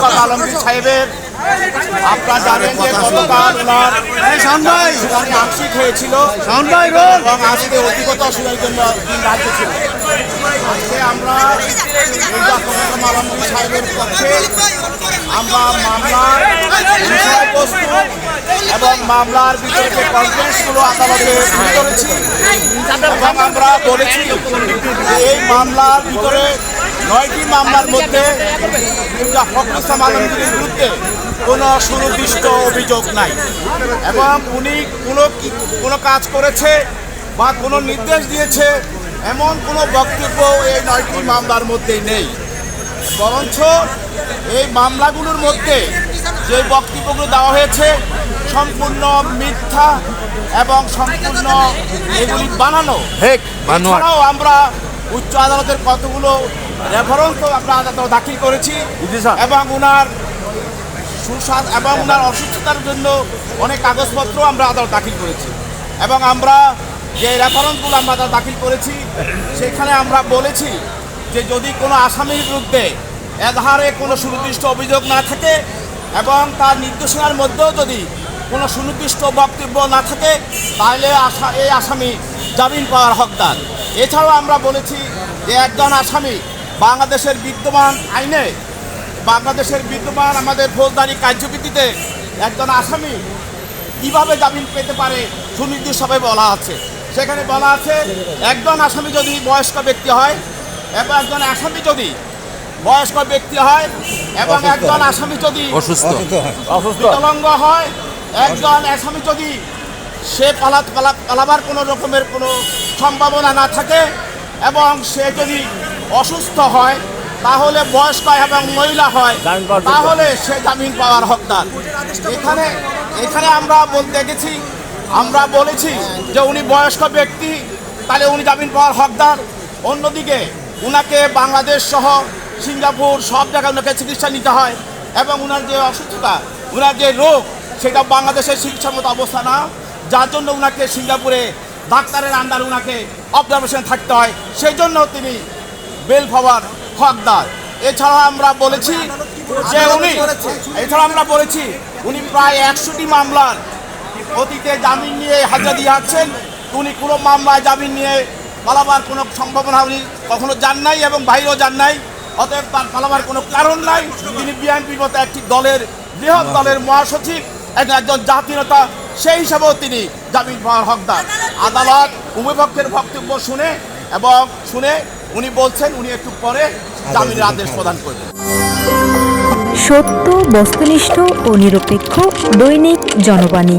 মোস্তফা আলমগীর সাহেবের। আপনারা জানেন যে গতকাল ওনার হয়েছিল। এবং আজকে অধিগত শুনানির জন্য রাজ্য ছিল আজকে আমরা আলমগীর সাহেবের পক্ষে আমরা এবং মামলার যে কনফারেন্সগুলো আদালতে ধরেছি। এবং আমরা বলেছি এই মামলার ভিতরে নয়টি মামলার মধ্যে মির্জা ফখরুল ইসলাম বিরুদ্ধে কোনো সুনির্দিষ্ট অভিযোগ নাই। এবং উনি কোনো কোনো কাজ করেছে বা কোনো নির্দেশ দিয়েছে এমন কোনো বক্তব্য এই নয়টি মামলার মধ্যে নেই। বরঞ্চ এই মামলাগুলোর মধ্যে যে বক্তব্যগুলো দেওয়া হয়েছে সম্পূর্ণ মিথ্যা এবং সম্পূর্ণ এগুলি বানানো। এছাড়াও আমরা উচ্চ আদালতের কতগুলো রেফারেন্স আমরা আদালতে দাখিল করেছি। এবং ওনার সুস্বাদ এবং ওনার অসুস্থতার জন্য অনেক কাগজপত্র আমরা আদালত দাখিল করেছি। এবং আমরা যে রেফারেন্সগুলো আমরা আদালত দাখিল করেছি সেখানে আমরা বলেছি যে যদি কোনো আসামির বিরুদ্ধে এধারে কোনো সুনির্দিষ্ট অভিযোগ না থাকে এবং তার নির্দেশনার মধ্যেও যদি কোনো সুনির্দিষ্ট বক্তব্য না থাকে তাহলে আশা এই আসামি জামিন পাওয়ার হকদার। এছাড়াও আমরা বলেছি যে একজন আসামি বাংলাদেশের বিদ্যমান আইনে বাংলাদেশের বিদ্যমান আমাদের ফৌজদারি কার্যবিধিতে একজন আসামি কীভাবে জামিন পেতে পারে সুনির্দিষ্টভাবে বলা আছে। সেখানে বলা আছে একজন আসামি যদি বয়স্ক ব্যক্তি হয় এবং একজন আসামি যদি বয়স্ক ব্যক্তি হয় এবং একজন আসামি যদি অসুস্থ। বিকলাঙ্গ হয় একজন আসামি যদি সে পালা পালা পালাবার কোনো রকমের কোনো সম্ভাবনা না থাকে এবং সে যদি অসুস্থ হয় তাহলে বয়স্ক এবং মহিলা হয় তাহলে সে জামিন পাওয়ার হকদার। এখানে এখানে আমরা বলতে গেছি আমরা বলেছি যে উনি বয়স্ক ব্যক্তি তাহলে উনি জামিন পাওয়ার হকদার। অন্যদিকে উনাকে বাংলাদেশ সহ সিঙ্গাপুর সব জায়গায় ওনাকে চিকিৎসা নিতে হয় এবং ওনার যে অসুস্থতা ওনার যে রোগ সেটা বাংলাদেশের চিকিৎসার মতো অবস্থা না। যার জন্য ওনাকে সিঙ্গাপুরে ডাক্তারের আন্ডার ওনাকে অবজারভেশন থাকতে হয় সেই জন্য তিনি বেল পাওয়ার হকদার। এছাড়া আমরা বলেছি যে উনি এছাড়া আমরা বলেছি উনি প্রায় একশোটি মামলার অতীতে জামিন নিয়ে হাজার দিয়ে আছেন উনি কোনো মামলায় জামিন নিয়ে পালাবার কোনো সম্ভাবনা উনি কখনো যান নাই এবং বাইরেও যান নাই। অতএব তার পালাবার কোনো কারণ নাই। তিনি বিএনপির মতো একটি দলের বৃহৎ দলের মহাসচিব। একজন জাতীয়তা সেই হিসাবেও তিনি জামিন পাওয়ার হকদার। আদালত উভয়পক্ষের বক্তব্য শুনে এবং শুনে উনি বলছেন, উনি একটু পরে জামিনের আদেশ প্রদান করবেন। সত্য, বস্তুনিষ্ঠ ও নিরপেক্ষ দৈনিক জনবাণী।